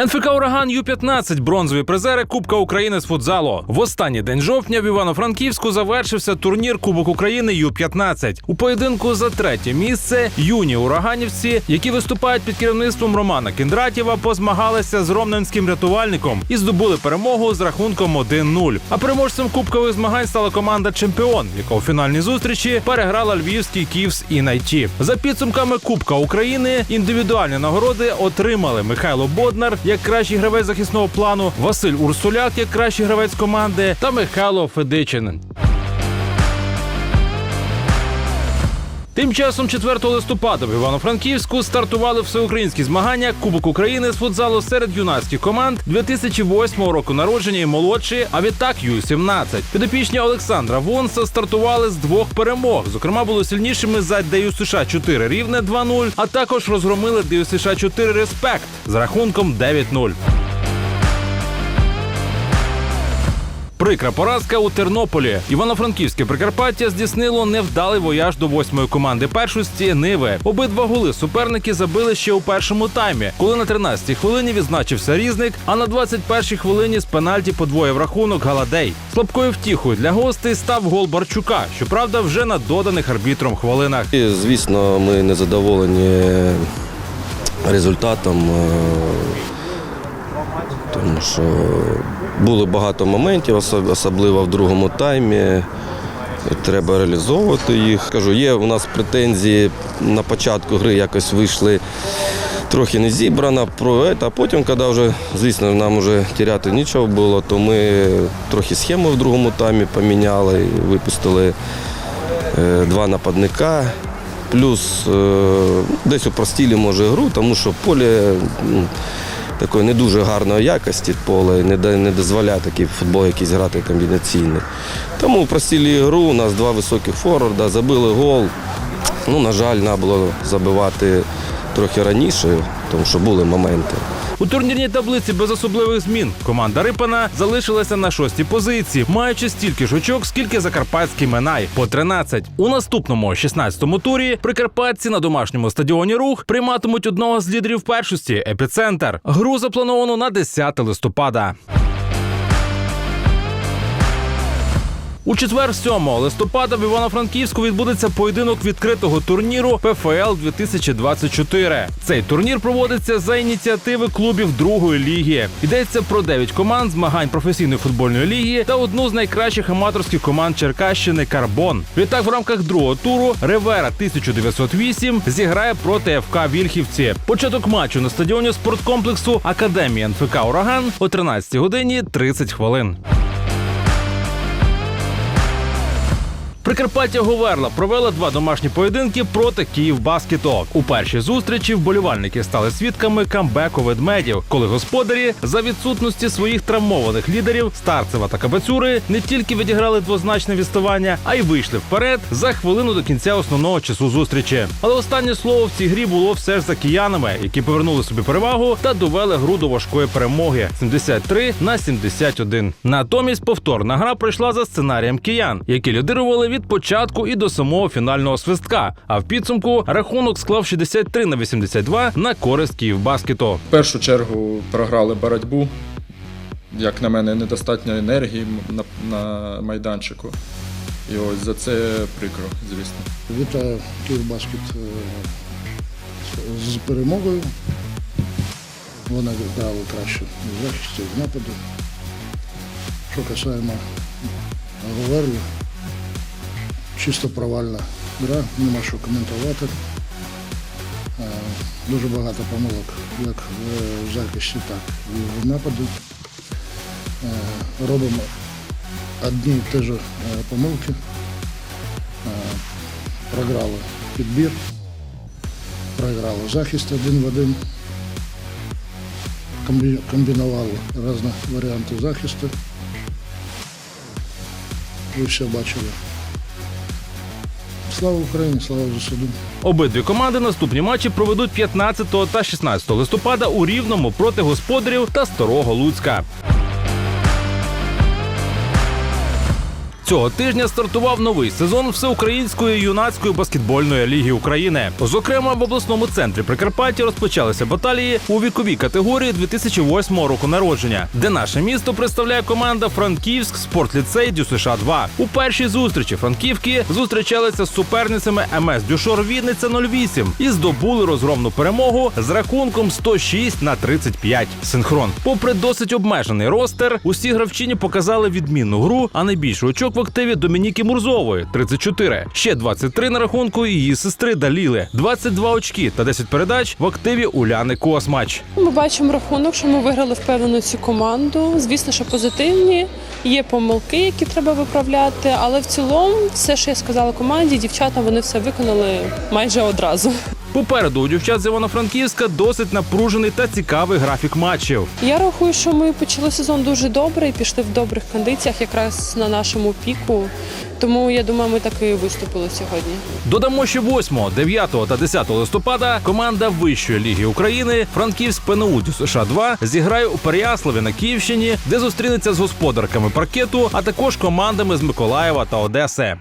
НФК Ураган Ю-15 бронзові призери Кубка України з футзалу. В останній день жовтня в Івано-Франківську завершився турнір Кубок України Ю-15. У поєдинку за третє місце юні ураганівці, які виступають під керівництвом Романа Кіндратєва, позмагалися з ромненським рятувальником і здобули перемогу з рахунком 1-0. А переможцем кубкових змагань стала команда Чемпіон, яка у фінальній зустрічі переграла львівський Ківс і Найті. За підсумками Кубка України індивідуальні нагороди отримали Михайло Боднар як кращий гравець захисного плану, Василь Урсуляк як кращий гравець команди та Михайло Федичин. Тим часом 4 листопада в Івано-Франківську стартували всеукраїнські змагання Кубок України з футзалу серед юнацьких команд 2008 року народження і молодші, а відтак Ю-17. Підопічні Олександра Вонса стартували з двох перемог. Зокрема, були сильнішими за ДЮ США 4 рівне 2-0, а також розгромили ДЮ США 4 Респект з рахунком 9-0. Прикра поразка у Тернополі. Івано-Франківське Прикарпаття здійснило невдалий вояж до восьмої команди першості Ниви. Обидва голи суперники забили ще у першому таймі, коли на 13-й хвилині відзначився різник, а на 21-й хвилині з пенальті подвоїв рахунок Галадей. Слабкою втіхою для гостей став гол Барчука, щоправда, вже на доданих арбітром хвилинах. І, звісно, ми не задоволені результатом, е, тому що було багато моментів, особливо в другому таймі. Треба реалізовувати їх. Кажу, є у нас претензії на початку гри якось вийшли трохи не це, а потім, коли вже, звісно, нам вже тіряти нічого було, то ми трохи схему в другому таймі поміняли, випустили е, два нападника. Плюс е, десь упростили, може, гру, тому що поле такої не дуже гарної якості поле, не, не дозволяє такий футбол якийсь грати комбінаційний. Тому простіли гру, у нас два високих форварда, забили гол. Ну, на жаль, треба було забивати трохи раніше, тому що були моменти. У турнірній таблиці без особливих змін команда Рипана залишилася на шостій позиції, маючи стільки ж очок, скільки закарпатський Минай по 13. У наступному 16-му турі прикарпатці на домашньому стадіоні Рух прийматимуть одного з лідерів першості епіцентр. Гру заплановано на 10 листопада. У четвер, 7 листопада, в Івано-Франківську відбудеться поєдинок відкритого турніру ПФЛ 2024. Цей турнір проводиться за ініціативи клубів другої ліги. Йдеться про 9 команд змагань професійної футбольної ліги та одну з найкращих аматорських команд Черкащини Карбон. Відтак, в рамках другого туру Ревера 1908 зіграє проти ФК Вільхівці. Початок матчу на стадіоні спорткомплексу Академія НФК Ураган о 13 годині 30 хвилин. Прикарпаття Говерла провела два домашні поєдинки проти Київбаскету. У першій зустрічі вболівальники стали свідками камбеку ведмедів, коли господарі за відсутності своїх травмованих лідерів Старцева та Кабацюри не тільки відіграли двозначне відставання, а й вийшли вперед за хвилину до кінця основного часу зустрічі. Але останнє слово в цій грі було все ж за киянами, які повернули собі перевагу та довели гру до важкої перемоги 73 на 71. Натомість повторна гра пройшла за сценарієм киян, які лідирували від початку і до самого фінального свистка. А в підсумку рахунок склав 63 на 82 на користь Київбаскету. В першу чергу програли боротьбу. Як на мене, недостатньо енергії на, на майданчику. І ось за це прикро, звісно. Вітаю Київбаскет е, з- перемогою. Вони грали краще в захисті, в нападі. Що касаємо Говерлі, чисто провальна гра, нема що коментувати. Е, Дуже багато помилок як в захисті, так і в нападі. Е, Робимо одні і ті ж е, помилки. Програли підбір, програли захист один в один, комбінували різні варіанти захисту. Ви все бачили. Слава Україні, слава ЗСУ. Обидві команди наступні матчі проведуть 15 та 16 листопада у Рівному проти господарів та Старого Луцька. Цього тижня стартував новий сезон Всеукраїнської юнацької баскетбольної ліги України. Зокрема, в обласному центрі Прикарпаття розпочалися баталії у віковій категорії 2008 року народження, де наше місто представляє команда Франківськ спортліцей ДЮСШ 2 У першій зустрічі франківки зустрічалися з суперницями МС Дюшор Вінниця 08 і здобули розгромну перемогу з рахунком 106 на 35. Синхрон. Попри досить обмежений ростер, усі гравчині показали відмінну гру, а найбільший очок активі Домініки Мурзової 34. Ще 23 на рахунку її сестри Даліли, 22 очки та 10 передач в активі Уляни Космач. Ми бачимо рахунок, що ми виграли впевнено цю команду. Звісно, що позитивні. Є помилки, які треба виправляти, але в цілому, все, що я сказала команді, дівчата вони все виконали майже одразу. Попереду у дівчат з Івано-Франківська досить напружений та цікавий графік матчів. Я рахую, що ми почали сезон дуже добре і пішли в добрих кондиціях, якраз на нашому піку. Тому я думаю, ми так і виступили сьогодні. Додамо, що 8, 9 та 10 листопада команда Вищої ліги України Франківськ ПНУ США 2 зіграє у Переяславі на Київщині, де зустрінеться з господарками паркету, а також командами з Миколаєва та Одеси.